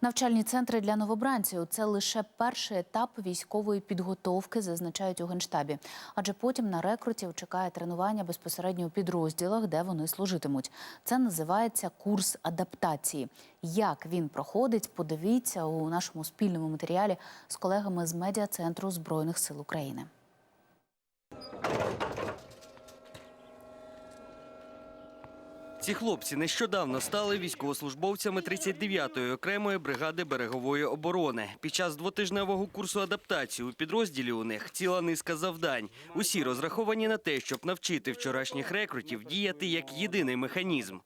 Навчальні центри для новобранців це лише перший етап військової підготовки, зазначають у генштабі. Адже потім на рекрутів чекає тренування безпосередньо у підрозділах, де вони служитимуть. Це називається курс адаптації. Як він проходить, подивіться у нашому спільному матеріалі з колегами з медіа центру збройних сил України. Ці хлопці нещодавно стали військовослужбовцями 39-ї окремої бригади берегової оборони. Під час двотижневого курсу адаптації у підрозділі у них ціла низка завдань. Усі розраховані на те, щоб навчити вчорашніх рекрутів діяти як єдиний механізм.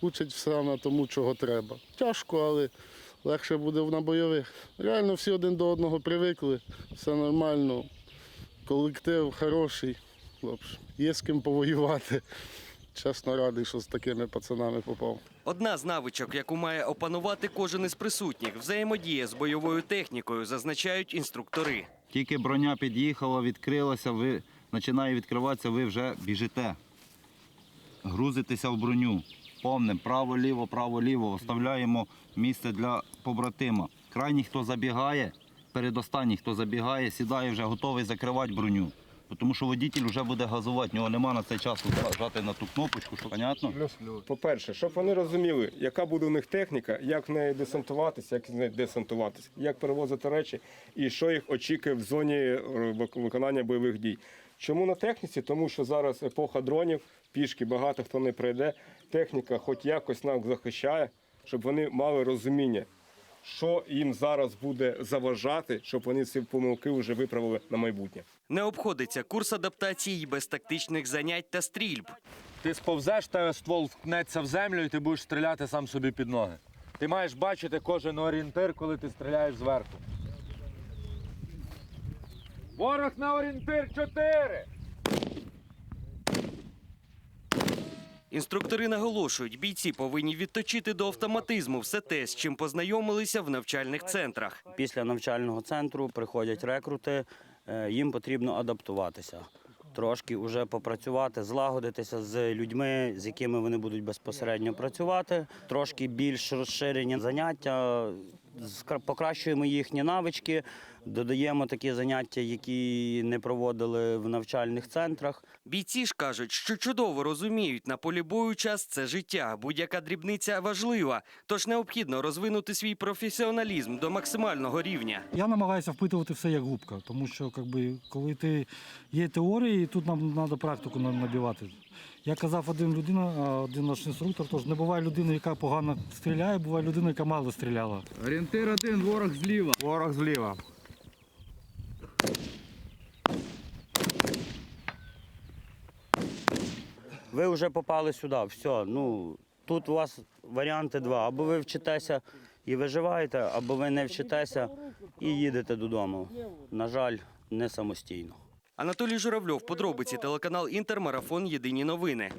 Учать все на тому, чого треба. Тяжко, але легше буде на бойових. Реально всі один до одного привикли, все нормально. Колектив хороший, хлопці. Є з ким повоювати. Чесно радий, що з такими пацанами попав. Одна з навичок, яку має опанувати кожен із присутніх, взаємодія з бойовою технікою, зазначають інструктори. Тільки броня під'їхала, відкрилася, ви починає відкриватися, ви вже біжите. Грузитеся в броню. Повним право-ліво, право-ліво. Оставляємо місце для побратима. Крайній, хто забігає, передостанній, хто забігає, сідає вже готовий закривати броню. Тому що водитель вже буде газувати, в нього нема на цей час жати на ту кнопочку, що понятно? По-перше, щоб вони розуміли, яка буде у них техніка, як в неї десантуватися, як з десантуватися, як перевозити речі і що їх очікує в зоні е, виконання бойових дій. Чому на техніці? Тому що зараз епоха дронів, пішки багато хто не прийде. Техніка хоч якось нас захищає, щоб вони мали розуміння, що їм зараз буде заважати, щоб вони ці помилки вже виправили на майбутнє. Не обходиться курс адаптації без тактичних занять та стрільб. Ти сповзеш, тебе ствол вткнеться в землю і ти будеш стріляти сам собі під ноги. Ти маєш бачити кожен орієнтир, коли ти стріляєш зверху. Ворог на орієнтир 4! Інструктори наголошують, бійці повинні відточити до автоматизму все те, з чим познайомилися в навчальних центрах. Після навчального центру приходять рекрути, е, їм потрібно адаптуватися. Трошки вже попрацювати, злагодитися з людьми, з якими вони будуть безпосередньо працювати. Трошки більш розширені заняття, покращуємо їхні навички, додаємо такі заняття, які не проводили в навчальних центрах. Бійці ж кажуть, що чудово розуміють, на полі бою час це життя. Будь-яка дрібниця важлива, тож необхідно розвинути свій професіоналізм до максимального рівня. Я намагаюся впитувати все як губка, тому що якби, коли ти є теорії, тут нам треба практику на- набивати. Я казав один людина, один наш інструктор, тож не буває людини, яка погано стріляє, буває людина, яка мало стріляла. Орієнтир один, ворог зліва. Ворог зліва. Ви вже попали сюди, все. Ну, тут у вас варіанти два. Або ви вчитеся і виживаєте, або ви не вчитеся і їдете додому. На жаль, не самостійно. Анатолій Журавльов, подробиці телеканал Інтер, марафон Єдині новини.